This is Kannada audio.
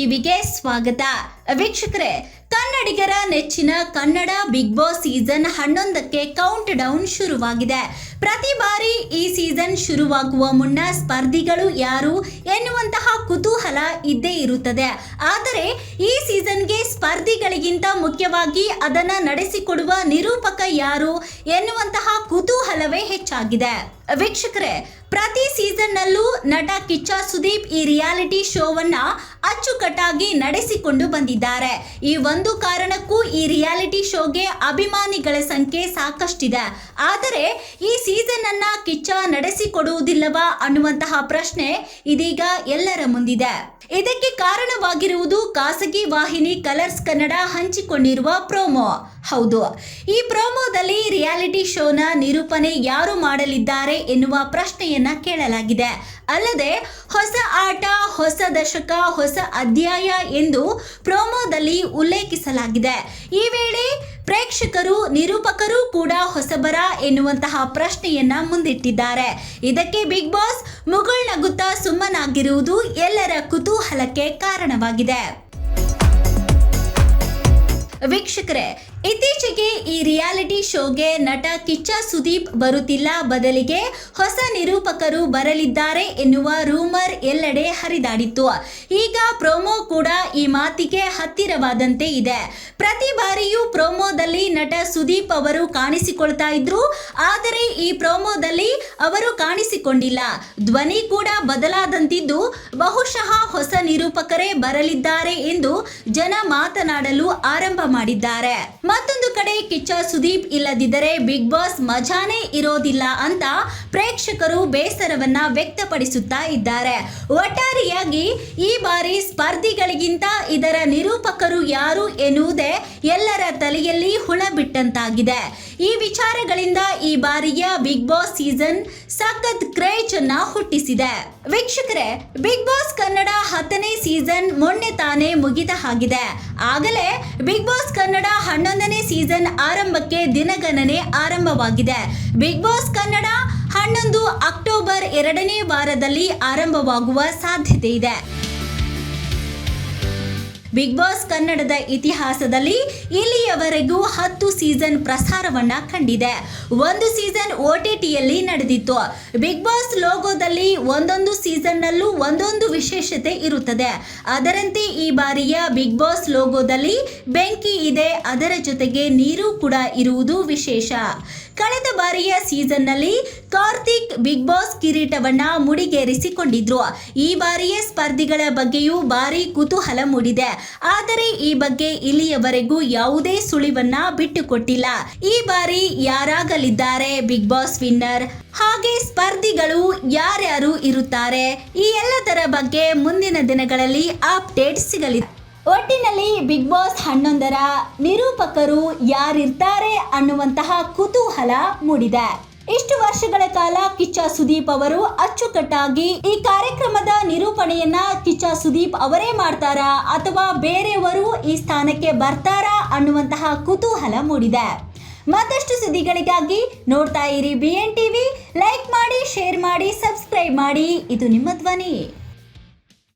ಟಿವಿಗೆ ಸ್ವಾಗತ. ವೀಕ್ಷಕರೇ, ಕನ್ನಡಿಗರ ನೆಚ್ಚಿನ ಕನ್ನಡ ಬಿಗ್ ಬಾಸ್ ಸೀಸನ್ ಹನ್ನೊಂದಕ್ಕೆ ಕೌಂಟ್ ಡೌನ್ ಶುರುವಾಗಿದೆ. ಪ್ರತಿ ಬಾರಿ ಈ ಸೀಸನ್ ಶುರುವಾಗುವ ಮುನ್ನ ಸ್ಪರ್ಧಿಗಳು ಯಾರು ಎನ್ನುವಂತಹ ಕುತೂಹಲ ಇದ್ದೇ ಇರುತ್ತದೆ. ಆದರೆ, ಈ ಸೀಸನ್ಗೆ ಸ್ಪರ್ಧಿಗಳಿಗಿಂತ ಮುಖ್ಯವಾಗಿ ಅದನ್ನ ನಡೆಸಿಕೊಡುವ ನಿರೂಪಕ ಯಾರು ಎನ್ನುವಂತಹ ಕುತೂಹಲವೇ ಹೆಚ್ಚಾಗಿದೆ. ವೀಕ್ಷಕರೇ, ಪ್ರತಿ ಸೀಸನ್ ನಲ್ಲೂ ನಟ ಕಿಚ್ಚ ಸುದೀಪ್ ಈ ರಿಯಾಲಿಟಿ ಶೋವನ್ನ ಅಚ್ಚುಕಟ್ಟಾಗಿ ನಡೆಸಿಕೊಂಡು ಬಂದಿದ್ದಾರೆ. ಈ ಒಂದು ಕಾರಣಕ್ಕೂ ಈ ರಿಯಾಲಿಟಿ ಶೋಗೆ ಅಭಿಮಾನಿಗಳ ಸಂಖ್ಯೆ ಸಾಕಷ್ಟಿದೆ. ಆದರೆ, ಈ ಸೀಸನ್ ಅನ್ನ ಕಿಚ್ಚ ನಡೆಸಿಕೊಡುವುದಿಲ್ಲವಾ ಅನ್ನುವಂತಹ ಪ್ರಶ್ನೆ ಇದೀಗ ಎಲ್ಲರ ಮುಂದಿದೆ. ಇದಕ್ಕೆ ಕಾರಣವಾಗಿರುವುದು ಖಾಸಗಿ ವಾಹಿನಿ ಕಲರ್ಸ್ ಕನ್ನಡ ಹಂಚಿಕೊಂಡಿರುವ ಪ್ರೋಮೋ. ಹೌದು. ಈ ಪ್ರೋಮೋದಲ್ಲಿ ರಿಯಾಲಿಟಿ ಶೋನ ನಿರೂಪಣೆ ಯಾರು ಮಾಡಲಿದ್ದಾರೆ ಎನ್ನುವ ಪ್ರಶ್ನೆಯನ್ನ ಕೇಳಲಾಗಿದೆ. ಅಲ್ಲದೆ, ಹೊಸ ಆಟ, ಹೊಸ ದಶಕ, ಹೊಸ ಅಧ್ಯಾಯ ಎಂದು ಪ್ರೋಮೋದಲ್ಲಿ ಉಲ್ಲೇಖಿಸಲಾಗಿದೆ. ಈ ವೇಳೆ ಪ್ರೇಕ್ಷಕರು, ನಿರೂಪಕರು ಕೂಡ ಹೊಸಬರ ಎನ್ನುವಂತಹ ಪ್ರಶ್ನೆಯನ್ನ ಮುಂದಿಟ್ಟಿದ್ದಾರೆ. ಇದಕ್ಕೆ ಬಿಗ್ ಬಾಸ್ ಮುಗುಳ್ನಗುತ್ತಾ ಸುಮ್ಮನಾಗಿರುವುದು ಎಲ್ಲರ ಕುತೂಹಲಕ್ಕೆ ಕಾರಣವಾಗಿದೆ. ವೀಕ್ಷಕರೇ ಇತ್ತೀಚೆಗೆ ಈ ರಿಯಾಲಿಟಿ ಶೋಗೆ ನಟ ಕಿಚ್ಚ ಸುದೀಪ್ ಬರುತ್ತಿಲ್ಲ. ಬದಲಿಗೆ ಹೊಸ ನಿರೂಪಕರು ಬರಲಿದ್ದಾರೆ ಎನ್ನುವ ರೂಮರ್ ಎಲ್ಲೆಡೆ ಹರಿದಾಡಿತ್ತು. ಈಗ ಪ್ರೋಮೋ ಕೂಡ ಈ ಮಾತಿಗೆ ಹತ್ತಿರವಾದಂತೆ ಇದೆ. ಪ್ರತಿ ಬಾರಿಯೂ ಪ್ರೋಮೋದಲ್ಲಿ ನಟ ಸುದೀಪ್ ಅವರು ಕಾಣಿಸಿಕೊಳ್ತಾ ಇದ್ರು. ಆದರೆ ಈ ಪ್ರೋಮೋದಲ್ಲಿ ಅವರು ಕಾಣಿಸಿಕೊಂಡಿಲ್ಲ. ಧ್ವನಿ ಕೂಡ ಬದಲಾದಂತಿದ್ದು. ಬಹುಶಃ ಹೊಸ ನಿರೂಪಕರೇ ಬರಲಿದ್ದಾರೆ ಎಂದು ಜನ ಮಾತನಾಡಲು ಆರಂಭ ಮಾಡಿದ್ದಾರೆ. ಮತ್ತೊಂದು ಕಡೆ ಕಿಚ್ಚ ಸುದೀಪ್ ಇಲ್ಲದಿದ್ದರೆ ಬಿಗ್ ಬಾಸ್ ಮಜಾನೇ ಇರೋದಿಲ್ಲ ಅಂತ ಪ್ರೇಕ್ಷಕರು ಬೇಸರವನ್ನ ವ್ಯಕ್ತಪಡಿಸುತ್ತಾ ಇದ್ದಾರೆ. ಒಟ್ಟಾರೆಯಾಗಿ ಈ ಬಾರಿ ಸ್ಪರ್ಧಿಗಳಿಗಿಂತ ಇದರ ನಿರೂಪಕರು ಯಾರು ಎನ್ನುವುದೇ ಎಲ್ಲರ ತಲೆಯಲ್ಲಿ ಹುಳ ಬಿಟ್ಟಂತಾಗಿದೆ. ಈ ವಿಚಾರಗಳಿಂದ ಈ ಬಾರಿಯ ಬಿಗ್ ಬಾಸ್ ಸೀಸನ್ ಸಖತ್ ಕ್ರೇಜ್ ಅನ್ನ ಹುಟ್ಟಿಸಿದೆ. ವೀಕ್ಷಕರೇ, ಬಿಗ್ ಬಾಸ್ ಕನ್ನಡ ಹತ್ತನೇ ಸೀಸನ್ ಮೊನ್ನೆ ತಾನೇ ಮುಗಿದ ಹಾಗಿದೆ. ಆಗಲೇ ಬಿಗ್ ಬಾಸ್ ಕನ್ನಡ ಹನ್ನೊಂದನೇ ಸೀಸನ್ ಆರಂಭಕ್ಕೆ ದಿನಗಣನೆ ಆರಂಭವಾಗಿದೆ. ಬಿಗ್ ಬಾಸ್ ಕನ್ನಡ ಹನ್ನೊಂದು ಅಕ್ಟೋಬರ್ ಎರಡನೇ ವಾರದಲ್ಲಿ ಆರಂಭವಾಗುವ ಸಾಧ್ಯತೆ ಇದೆ. ಬಿಗ್ ಬಾಸ್ ಕನ್ನಡದ ಇತಿಹಾಸದಲ್ಲಿ ಇಲ್ಲಿಯವರೆಗೂ ಹತ್ತು ಸೀಸನ್ ಪ್ರಸಾರವನ್ನ ಕಂಡಿದೆ. ಒಂದು ಸೀಸನ್ ಒ ಟಿ ಟಿಯಲ್ಲಿ ನಡೆದಿತ್ತು. ಬಿಗ್ ಬಾಸ್ ಲೋಗೋದಲ್ಲಿ ಒಂದೊಂದು ಸೀಸನ್ನಲ್ಲೂ ಒಂದೊಂದು ವಿಶೇಷತೆ ಇರುತ್ತದೆ. ಅದರಂತೆ ಈ ಬಾರಿಯ ಬಿಗ್ ಬಾಸ್ ಲೋಗೋದಲ್ಲಿ ಬೆಂಕಿ ಇದೆ. ಅದರ ಜೊತೆಗೆ ನೀರು ಕೂಡ ಇರುವುದು ವಿಶೇಷ. ಕಳೆದ ಬಾರಿಯ ಸೀಸನ್ನಲ್ಲಿ ಕಾರ್ತಿಕ್ ಬಿಗ್ ಬಾಸ್ ಕಿರೀಟವನ್ನ ಮುಡಿಗೇರಿಸಿಕೊಂಡಿದ್ರು. ಈ ಬಾರಿಯ ಸ್ಪರ್ಧಿಗಳ ಬಗ್ಗೆಯೂ ಭಾರಿ ಕುತೂಹಲ ಮೂಡಿದೆ. ಆದರೆ ಈ ಬಗ್ಗೆ ಇಲ್ಲಿಯವರೆಗೂ ಯಾವುದೇ ಸುಳಿವನ್ನ ಬಿಟ್ಟುಕೊಟ್ಟಿಲ್ಲ. ಈ ಬಾರಿ ಯಾರಾಗಲಿದ್ದಾರೆ ಬಿಗ್ ಬಾಸ್ ವಿನ್ನರ್? ಹಾಗೆ ಸ್ಪರ್ಧಿಗಳು ಯಾರ್ಯಾರು ಇರುತ್ತಾರೆ? ಈ ಎಲ್ಲದರ ಬಗ್ಗೆ ಮುಂದಿನ ದಿನಗಳಲ್ಲಿ ಅಪ್ಡೇಟ್ ಸಿಗಲಿದೆ ಒಟ್ಟಿನಲ್ಲಿ ಬಿಗ್ ಬಾಸ್ ಹನ್ನೊಂದರ ನಿರೂಪಕರು ಯಾರಿರ್ತಾರೆ ಅನ್ನುವಂತಹ ಕುತೂಹಲ ಮೂಡಿದೆ. ಇಷ್ಟು ವರ್ಷಗಳ ಕಾಲ ಕಿಚ್ಚ ಸುದೀಪ್ ಅವರು ಅಚ್ಚುಕಟ್ಟಾಗಿ ಈ ಕಾರ್ಯಕ್ರಮದ ನಿರೂಪಣೆಯನ್ನ ಕಿಚ್ಚ ಸುದೀಪ್ ಅವರೇ ಮಾಡ್ತಾರಾ ಅಥವಾ ಬೇರೆಯವರು ಈ ಸ್ಥಾನಕ್ಕೆ ಬರ್ತಾರಾ ಅನ್ನುವಂತಹ ಕುತೂಹಲ ಮೂಡಿದೆ. ಮತ್ತಷ್ಟು ಸುದ್ದಿಗಳಿಗಾಗಿ ನೋಡ್ತಾ ಇರಿ ಬಿ ಎನ್ ಟಿವಿ ಲೈಕ್ ಮಾಡಿ ಶೇರ್ ಮಾಡಿ ಸಬ್ಸ್ಕ್ರೈಬ್ ಮಾಡಿ. ಇದು ನಿಮ್ಮ ಧ್ವನಿ.